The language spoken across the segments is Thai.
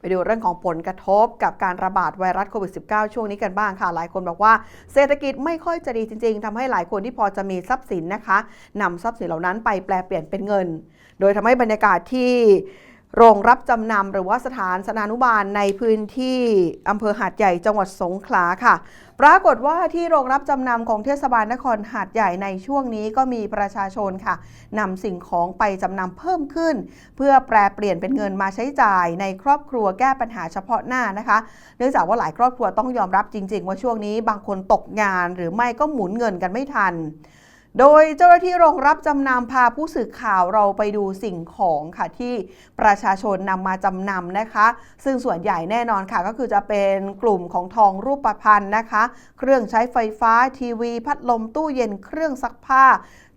ไปดูเรื่องของผลกระทบกับการระบาดไวรัสโควิด -19 ช่วงนี้กันบ้างค่ะ หลายคนบอกว่าเศรษฐกิจไม่ค่อยจะดีจริง ๆทำให้หลายคนที่พอจะมีทรัพย์สินนะคะนำทรัพย์สินเหล่านั้นไปแปลเปลี่ยนเป็นเงิน โดยทำให้บรรยากาศที่ โรงรับจำนำหรือว่าสถานสนานุบาลในพื้นที่อำเภอหาดใหญ่จังหวัดสงขลาค่ะ ปรากฏว่าที่โรงรับจำนำของเทศบาลนครหาดใหญ่ในช่วงนี้ก็มีประชาชนค่ะนำสิ่งของไปจำนำเพิ่มขึ้น เพื่อแปลเปลี่ยนเป็นเงินมาใช้จ่ายในครอบครัวแก้ปัญหาเฉพาะหน้านะคะ เนื่องจากว่าหลายครอบครัวต้องยอมรับจริง ๆ ว่าช่วงนี้บางคนตกงาน หรือไม่ก็หมุนเงินกันไม่ทัน โดยเจ้าหน้าที่โรงรับจำนำพาผู้สื่อข่าวเราไปดูสิ่งของค่ะที่ประชาชนนำมาจำนำนะคะ ซึ่งส่วนใหญ่แน่นอนค่ะก็คือจะเป็นกลุ่มของทองรูปประพันนะคะ เครื่องใช้ไฟฟ้าทีวี พัดลมตู้เย็นเครื่องซักผ้า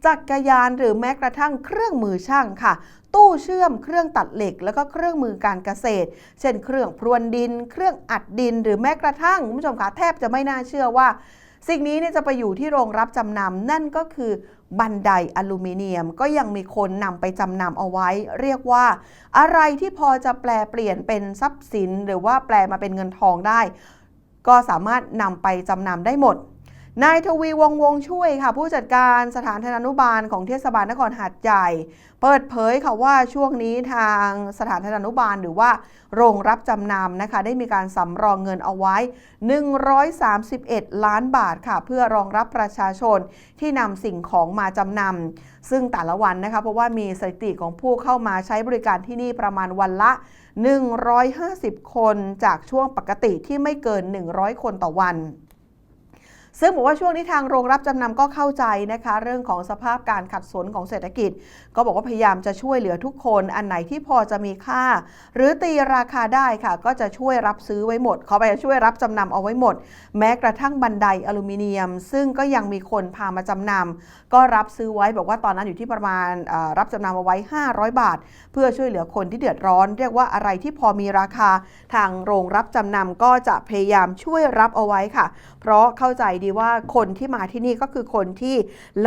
จักรยานหรือแม้กระทั่งเครื่องมือช่างค่ะ ตู้เชื่อมเครื่องตัดเหล็ก แล้วก็เครื่องมือการเกษตร เช่น เครื่องพรวนดิน เครื่องอัดดิน หรือแม้กระทั่งคุณผู้ชมคะแทบจะไม่น่าเชื่อว่า สิ่งนี้เนี่ยจะไปอยู่ที่โรงรับจำนำนั่นก็คือบันไดอลูมิเนียมก็ยังมีคนนำไปจำนำเอาไว้ เรียกว่า อะไรที่พอจะแปลเปลี่ยนเป็นทรัพย์สิน หรือว่าแปลมาเป็นเงินทองได้ ก็สามารถนำไปจำนำได้หมด นายทวีวงวงช่วยค่ะผู้จัดการสถานธนานุบาลของเทศบาลนครหาดใหญ่ เปิดเผยค่ะว่าช่วงนี้ทางสถานธนานุบาลหรือว่าโรงรับจำนำนะคะได้มีการสำรองเงินเอาไว้ 131 ล้านบาทค่ะ เพื่อรองรับประชาชนที่นำสิ่งของมาจำนำซึ่งแต่ละวันนะคะเพราะว่ามีสถิติของผู้เข้ามาใช้บริการที่นี่ประมาณวันละ 150 คนจากช่วงปกติที่ไม่เกิน 100 คนต่อวัน ซึ่งบอกว่าช่วงนี้ทางโรงรับจำนำก็เข้าใจนะคะ เรื่องของสภาพการขัดสนของเศรษฐกิจ ก็บอกว่าพยายามจะช่วยเหลือทุกคน อันไหนที่พอจะมีค่า หรือตีราคาได้ค่ะ ก็จะช่วยรับซื้อไว้หมดเขาไปช่วยรับจำนำเอาไว้หมด แม้กระทั่งบันไดอลูมิเนียม ซึ่งก็ยังมีคนพามาจำนำก็รับซื้อไว้บอกว่าตอนนั้นอยู่ที่ประมาณรับจำนำเอาไว้ 500 บาท เพื่อช่วยเหลือคนที่เดือดร้อน เรียกว่าอะไรที่พอมีราคาทางโรงรับจำนำก็จะพยายามช่วยรับเอาไว้ค่ะ เพราะเข้าใจดีว่าคนที่มาที่นี่ก็คือคนที่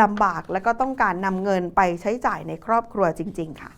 ลำบากและก็ต้องการนำเงินไปใช้จ่ายในครอบครัวจริง ๆ ค่ะ